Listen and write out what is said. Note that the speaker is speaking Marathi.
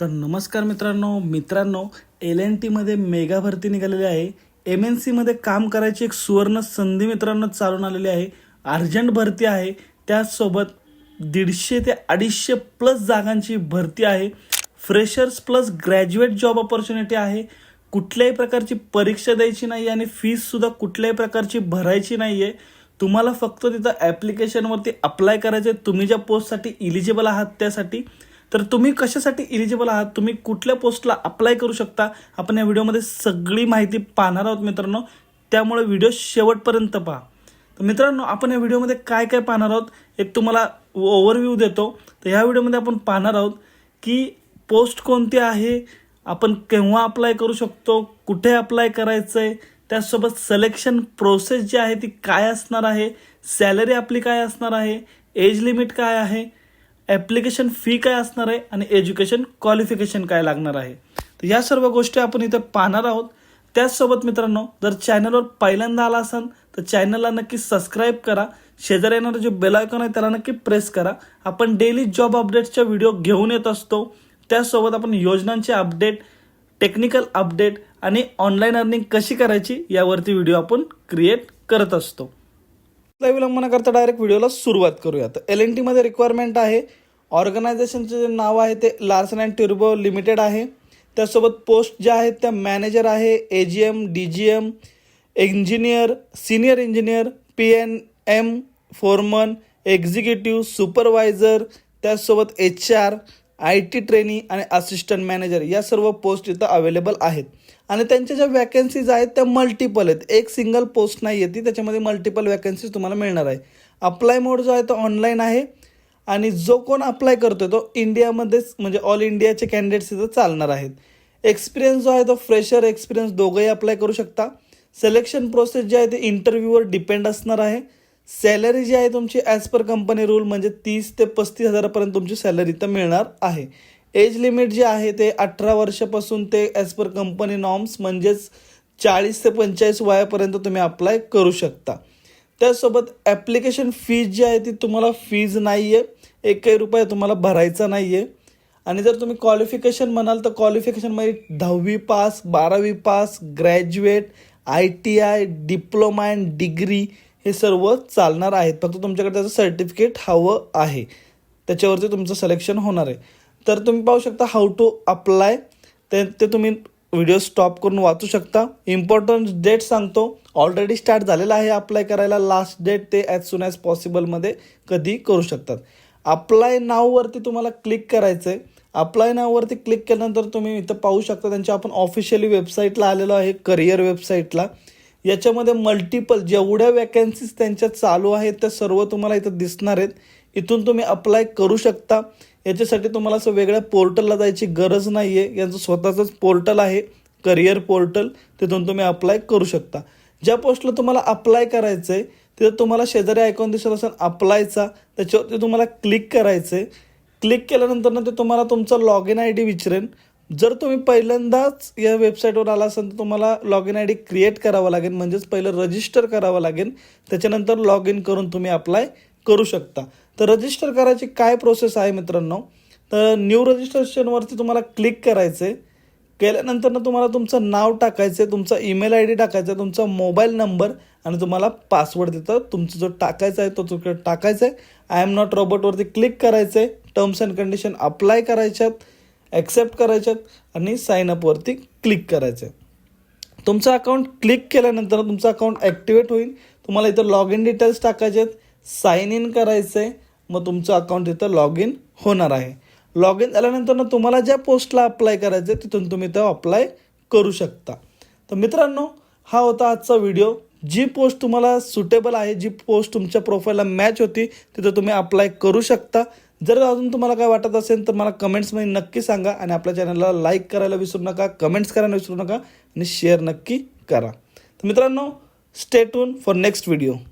तर नमस्कार मित्रांनो मित्रांनो एल एन टीमध्ये मेगा भरती निघालेली आहे. एम एन सीमध्ये काम करायची एक सुवर्ण संधी मित्रांनो चालून आलेली आहे. अर्जंट भरती आहे. त्याचसोबत दीडशे ते अडीचशे प्लस जागांची भरती आहे. Freshers plus graduate job opportunity आहे. कुठल्याही प्रकारची परीक्षा द्यायची नाही आणि फीससुद्धा कुठल्याही प्रकारची भरायची नाही आहे तुम्हाला फक्त तिथं ॲप्लिकेशनवरती अप्लाय करायचं आहे तुम्ही ज्या पोस्टसाठी इलिजिबल आहात त्यासाठी. तर तुम्ही कशासाठी इलिजिबल आहात? तुम्ही कुठल्या पोस्टला अप्लाय करू शकता? आपण या व्हिडिओमध्ये सगळी माहिती पाहणार आहोत मित्रांनो. त्यामुळे व्हिडिओ शेवटपर्यंत पहा. तर मित्रांनो आपण या व्हिडिओमध्ये काय काय पाहणार आहोत? एक तुम्हाला ओव्हरव्ह्यू देतो. तर ह्या व्हिडिओमध्ये आपण पाहणार आहोत की पोस्ट कोणती आहे? आपण केव्हा अप्लाय करू शकतो? कुठे अप्लाय करायचं आहे त्याचसोबत सिलेक्शन प्रोसेस जी आहे ती काय असणार आहे? सॅलरी आपली काय असणार आहे? एज लिमिट काय आहे? ॲप्लिकेशन फी काय असणार आहे आणि एज्युकेशन क्वालिफिकेशन काय लागणार आहे? तर या सर्व गोष्टी आपण इथे पाहणार आहोत. त्याचसोबत मित्रांनो जर चॅनलवर पहिल्यांदा आला असाल तर चॅनलला नक्की सबस्क्राईब करा. शेजारी येणारा जो बेलायकॉन आहे त्याला नक्की प्रेस करा. आपण डेली जॉब अपडेट्सच्या व्हिडिओ घेऊन येत असतो. त्याचसोबत आपण योजनांचे अपडेट टेक्निकल अपडेट आणि ऑनलाईन अर्निंग कशी करायची यावरती व्हिडिओ आपण क्रिएट करत असतो. कुठलाही विलंब न करता डायरेक्ट व्हिडिओला सुरुवात करूया तर एल एन टीमध्ये रिक्वायरमेंट आहे. ऑर्गनायझेशनचे जे नाव आहे ते लार्सन अँड ट्युर्बो लिमिटेड आहे. त्यासोबत पोस्ट ज्या आहेत त्या मॅनेजर आहे A G M D G M engineer senior engineer P N M foreman executive supervisor त्याचसोबत H R I T trainee आणि असिस्टंट मॅनेजर या सर्व पोस्ट इथं अवेलेबल आहेत. आणि त्यांच्या ज्या वॅकन्सीज आहेत त्या मल्टिपल आहेत. एक सिंगल पोस्ट नाही आहे ती त्याच्यामध्ये मल्टिपल वॅकन्सीज तुम्हाला मिळणार आहे. अप्लाय मोड जो आहे तो ऑनलाईन आहे. आणि जो कोण अप्लाय करतोय तो इंडियामध्येच म्हणजे ऑल इंडियाचे कॅन्डिडेट्स इथं चालणार आहेत. एक्सपिरियन्स जो आहे तो फ्रेशर एक्सपिरियन्स दोघंही अप्लाय करू शकता. सिलेक्शन प्रोसेस जे आहे ते इंटरव्ह्यूवर डिपेंड असणार आहे. सॅलरी जी आहे तुमची ॲज पर कंपनी रूल म्हणजे तीस ते पस्तीस हजारापर्यंत तुमची सॅलरी तर मिळणार आहे. एज लिमिट जे आहे ते अठरा वर्षापासून ते ॲज पर कंपनी नॉर्म्स म्हणजेच चाळीस ते पंचेचाळीस वयापर्यंत तुम्ही अप्लाय करू शकता. त्यासोबत ॲप्लिकेशन फीज जी आहे ती तुम्हाला फीज नाही आहे एकही रुपये तुम्हाला भरायचा नाही आहे आणि जर तुम्ही क्वालिफिकेशन म्हणाल तर क्वालिफिकेशनमध्ये दहावी पास बारावी pass graduate I T I diploma and degree हे सर्व चालणार आहेत. फक्त तुमच्याकडे त्याचं सर्टिफिकेट हवं आहे. त्याच्यावरती तुमचं सिलेक्शन होणार आहे. तर तुम्ही पाहू शकता हाऊ टू अप्लाय ते ते तुम्ही व्हिडिओ स्टॉप करून वाचू शकता. इम्पॉर्टंट डेट सांगतो. ऑलरेडी स्टार्ट झालेला आहे अप्लाय करायला. लास्ट डेट ते ॲज सुन ॲज पॉसिबलमध्ये कधी करू शकतात. अप्लाय नाववरती तुम्हाला क्लिक करायचं आहे अप्लाय नाववरती क्लिक केल्यानंतर तुम्ही इथं पाहू शकता. त्यांच्या आपण ऑफिशियली वेबसाईटला आलेलो आहे. करिअर वेबसाईटला याच्यामध्ये मल्टिपल जेवढ्या वॅकन्सीज त्यांच्या चालू आहेत त्या सर्व तुम्हाला इथं दिसणार आहेत. इथून तुम्ही अप्लाय करू शकता. याच्यासाठी तुम्हाला असं वेगळ्या पोर्टलला जायची गरज नाही आहे यांचं स्वतःचंच पोर्टल आहे करिअर पोर्टल तिथून तुम्ही अप्लाय करू शकता. ज्या पोस्टला तुम्हाला अप्लाय करायचं आहे तिथं तुम्हाला शेजारी आयकॉन दिसत असेल अप्लायचा त्याच्यावरती तुम्हाला क्लिक करायचं आहे क्लिक केल्यानंतर ना ते तुम्हाला तुमचा लॉग इन आय डी विचारेन जर तुम्ही पहिल्यांदाच या वेबसाईटवर आला असाल तर तुम्हाला log in I D create करावं लागेल. म्हणजेच पहिलं रजिस्टर करावं लागेल. त्याच्यानंतर लॉग इन करून तुम्ही अप्लाय करू शकता. तर रजिस्टर करायची काय प्रोसेस आहे मित्रांनो? तर न्यू रजिस्ट्रेशनवरती तुम्हाला क्लिक करायचं आहे केल्यानंतर ना तुम्हाला तुमचं नाव टाकायचं आहे तुमचा ईमेल आय डी टाकायचा आहे तुमचा मोबाईल नंबर आणि तुम्हाला पासवर्ड तिथं तुमचा जो टाकायचा आहे तो तिकडे टाकायचा आहे आय एम नॉट रॉबोटवरती क्लिक करायचं आहे टर्म्स अँड कंडिशन अप्लाय करायच्यात. ॲक्सेप्ट करायच्यात आणि साईनअपवरती क्लिक करायचं आहे तुमचं अकाउंट क्लिक केल्यानंतर तुमचं अकाउंट ॲक्टिवेट होईल. तुम्हाला इथं लॉग इन डिटेल्स टाकायचे आहेत साईन इन करायचं आहे मग तुमचं अकाउंट इथं लॉग इन होणार आहे. लॉग इन झाल्यानंतर ना तुम्हाला ज्या पोस्टला अप्लाय करायचं आहे तिथून तुम्ही तो अप्लाय करू शकता. तर मित्रांनो हा होता आजचा व्हिडिओ जी पोस्ट तुम्हाला सुटेबल आहे जी पोस्ट तुमच्या प्रोफाईलला मॅच होती तिथं तुम्ही अप्लाय करू शकता. जर अजून तुम्हाला काय वाटत असेल तर मला कमेंट्समध्ये नक्की सांगा आणि आपल्या चॅनलला लाईक करायला विसरू नका कमेंट्स करायला विसरू नका आणि शेअर नक्की करा. तर मित्रांनो स्टेटून फॉर नेक्स्ट व्हिडिओ